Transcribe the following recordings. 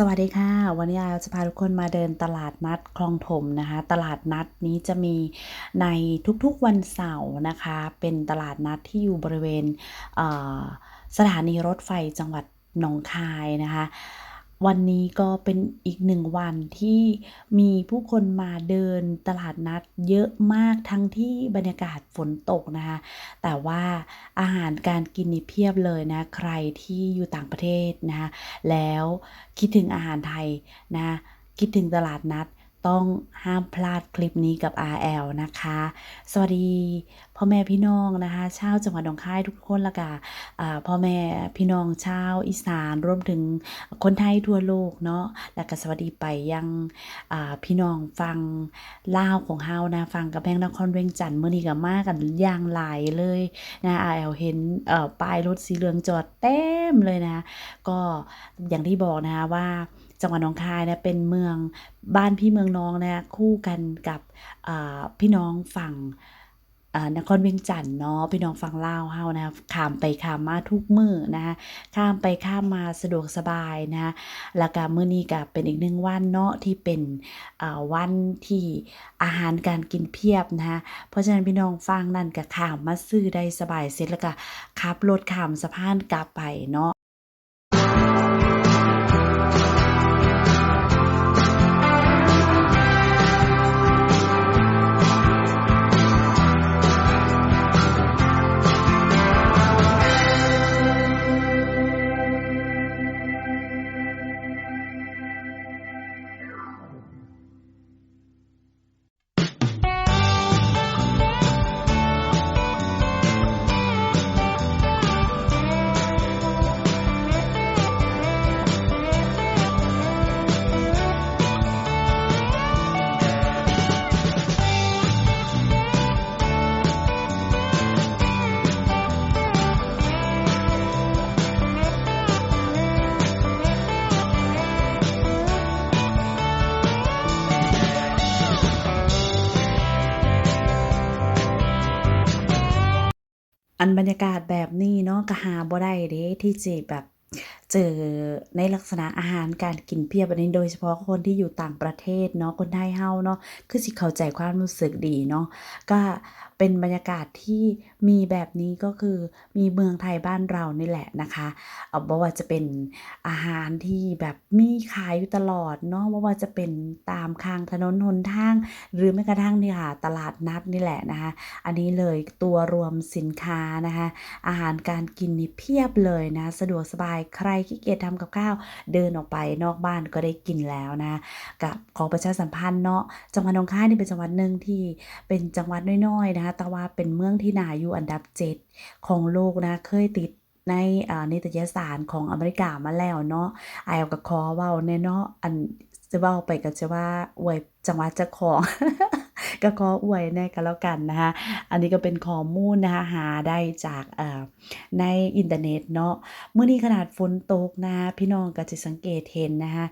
สวัสดีค่ะ วันนี้เราจะพาทุกคนมาเดินตลาดนัดคลองถมนะคะ ตลาดนัดนี้จะมีในทุกๆวันเสาร์นะคะ เป็นตลาดนัดที่อยู่บริเวณเสถานีรถไฟจังหวัดหนองคายนะคะ วันนี้ก็เป็นอีกหนึ่งวันที่มีผู้คนมาเดินตลาดนัดเยอะมากทั้งที่บรรยากาศฝนตกนะคะ แต่ว่าอาหารการกินนี่เพียบเลยนะ ใครที่อยู่ต่างประเทศนะคะแล้วคิดถึงอาหารไทยนะคิดถึงตลาดนัด ต้องห้ามพลาดคลิปนี้กับ RL นะคะ สวัสดีพ่อแม่พี่น้องนะคะชาวจังหวัดหนองคายทุกคนละกะอ่าพ่อแม่พี่น้องชาวอีสานรวมถึงคนไทยทั่วโลกเนาะและก็สวัสดีไปยังพี่น้องฟังล่าวของเฮานะฟังกับแพงนครเวียงจันทน์มื้อนี้ก็มากันอย่างหลายเลยนะ RL เห็นเอ่อป้ายรถสีเหลืองจอดเต็มเลยนะ ก็อย่างที่บอกนะคะว่า จังหวัดหนองคายเนี่ยเป็นเมืองบ้านพี่เมืองน้องนะคู่กันกับพี่น้องฝั่งนครเวียงจันทน์เนาะพี่น้องฝั่งลาเฮานะคะข้ามไปข้ามมาทุกมือนะคะข้ามไปข้ามมาสะดวกสบายนะแล้วก็มื้อนี้ก็เป็นอีกหนึ่งวันเนาะที่เป็นวันที่อาหารการกินเพียบนะคะเพราะฉะนั้นพี่น้องฟังนั่นก็ข้ามมาซื้อได้สบายเสร็จแล้วก็ขับรถข้ามสะพานกลับไปเนาะ อันบรรยากาศแบบนี้เนาะก็หาบ่ได้เด้ที่จะแบบ เจอในลักษณะอาหารการกินเพียบอันนี้โดยเฉพาะคนที่อยู่ต่างประเทศเนาะคนไทยเฮาเนาะคือสิเข้าใจความรู้สึกดีเนาะก็เป็นบรรยากาศที่มีแบบนี้ก็คือมีเมืองไทยบ้านเรานี่แหละนะคะเอ่อบ่ว่าจะเป็นอาหารที่แบบมีขายอยู่ตลอดเนาะบ่ว่าจะเป็นตามข้างถนนหนทาง หรือแม้กระทั่งเนี่ยค่ะตลาดนัดนี่แหละนะคะอันนี้เลยตัวรวมสินค้านะคะอาหารการกินนี่เพียบเลยนะสะดวกสบายใครขี้เกียจทำกับข้าว เดินออกไปนอกบ้านก็ได้กินแล้วนะกับขอประชาสัมพันธ์เนาะจังหวัดหนองคายนี่เป็นจังหวัดหนึ่งที่เป็นจังหวัดน้อยๆนะคะแต่ว่าเป็นเมืองที่นาอยู่อันดับ 7 ของโลกนะเคยติดในอ่านิตยสารของอเมริกามาแล้วเนาะไอายก็ขอว้าเนาะอันจะเว้าไปก็จะว่าอวยจังหวัดเจ้าของ ก็ขออวยแน่ก็แล้วกันนะคะอันนี้ก็เป็นข้อมูลนะคะหาได้จากในอินเทอร์เน็ตเนาะเมื่อนี้ขนาดฝนตกนะคะพี่น้องก็จะสังเกตเห็นนะคะ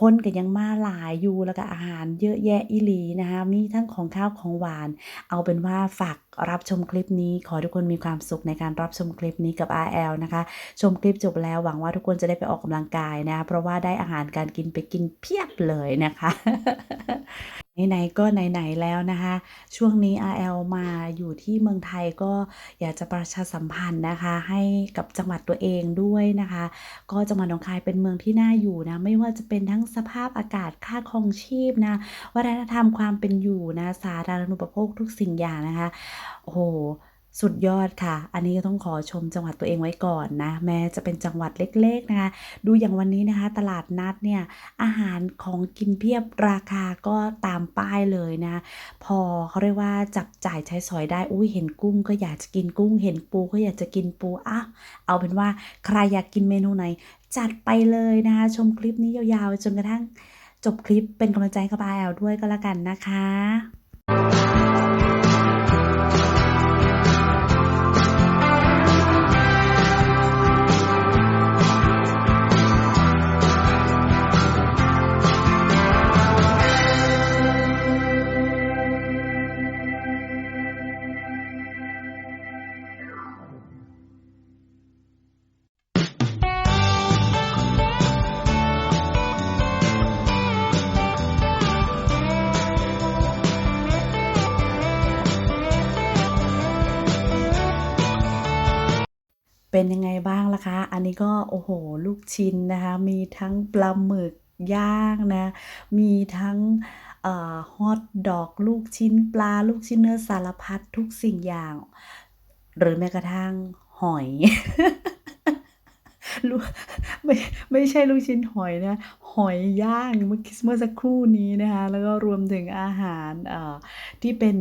คนก็ยังมาหลายอยู่แล้วก็อาหารเยอะแยะอีหลีนะคะมีทั้งของข้าวของหวาน เอาเป็นว่าฝากรับชมคลิปนี้ ขอทุกคนมีความสุขในการรับชมคลิปนี้กับ RL นะคะ ชมคลิปจบแล้วหวังว่าทุกคนจะได้ไปออกกำลังกายนะ เพราะว่าได้อาหารการกินไปกินเพียบเลยนะคะ ไหนๆก็ไหนๆแล้วนะคะ ช่วงนี้ RL มาอยู่ที่เมืองไทยก็อยากจะประชาสัมพันธ์นะคะ ให้กับจังหวัดตัวเองด้วยนะคะ ก็จังหวัดหนองคายเป็นเมืองที่น่าอยู่นะ ไม่ว่าจะเป็นทั้งสภาพอากาศค่าครองชีพนะวัฒนธรรมความเป็นอยู่นะสาธารณูปโภคทุกสิ่งอย่างนะคะโอ้โห สุดยอดค่ะ อันนี้ก็ต้องขอชมจังหวัดตัวเองไว้ก่อนนะ แม้จะเป็นจังหวัดเล็กๆนะคะ ดูอย่างวันนี้นะคะ ตลาดนัดเนี่ย อาหารของกินเพียบราคาก็ตามป้ายเลยนะ พอเขาเรียกว่าจับจ่ายใช้สอยได้ อุ้ยเห็นกุ้งก็อยากจะกินกุ้ง เห็นปูก็อยากจะกินปูอะเอาเป็นว่าใครอยากกินเมนูไหน จัดไปเลยนะคะ ชมคลิปนี้ยาวๆจนกระทั่งจบคลิปเป็นกำลังใจกับ RL ด้วยก็แล้วกันนะคะ เป็นยังไงบ้างล่ะคะ อันนี้ก็โอ้โหลูกชิ้นนะคะ มีทั้งปลาหมึกย่างนะ มีทั้งฮอตดอกลูกชิ้นปลาลูกชิ้นเนื้อสารพัดทุกสิ่งอย่าง หรือแม้กระทั่งหอยไม่ไม่ใช่ลูกชิ้นหอยนะ หอยย่างเมื่อกี้เมื่อสักครู่นี้นะคะแล้วก็รวมถึงอาหารที่เป็น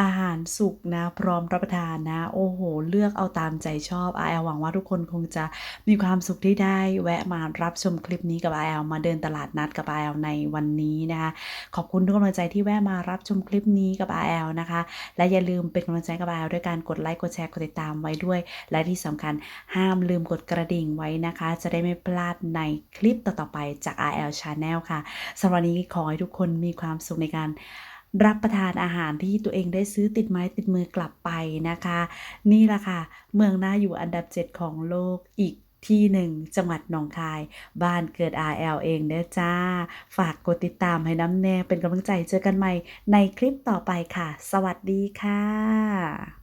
อาหารสุกนะพร้อมรับประทานนะ โอ้โฮเลือกเอาตามใจชอบ RL หวังว่าทุกคนคงจะมีความสุขที่ได้ แวะมารับชมคลิปนี้กับ RL มาเดินตลาดนัดกับ RL ในวันนี้นะคะขอบคุณทุกกำลังใจที่แวะมารับชมคลิปนี้กับ RL นะคะ และอย่าลืมเป็นกำลังใจกับ RL ด้วยการกดไลค์กดแชร์กดติดตามไว้ด้วย และที่สำคัญห้ามลืมกดกระดิ่งไว้นะคะ จะได้ไม่พลาดในคลิปต่อๆไปจาก RL Channel ค่ะสำหรับนนี้ขอให้ทุกคนมีความสุขในการรับประทานอาหารที่ตัวเองได้ซื้อติดไม้ติดมือกลับไปนะคะ นี่แหละค่ะ เมืองน่าอยู่อันดับ 7 ของโลกอีกที่หนึ่งจังหวัดหนองคาย บ้านเกิด RL เองเด้อจ้า ฝากกดติดตามให้น้ำแน่เป็นกำลังใจเจอกันใหม่ในคลิปต่อไปค่ะ สวัสดีค่ะ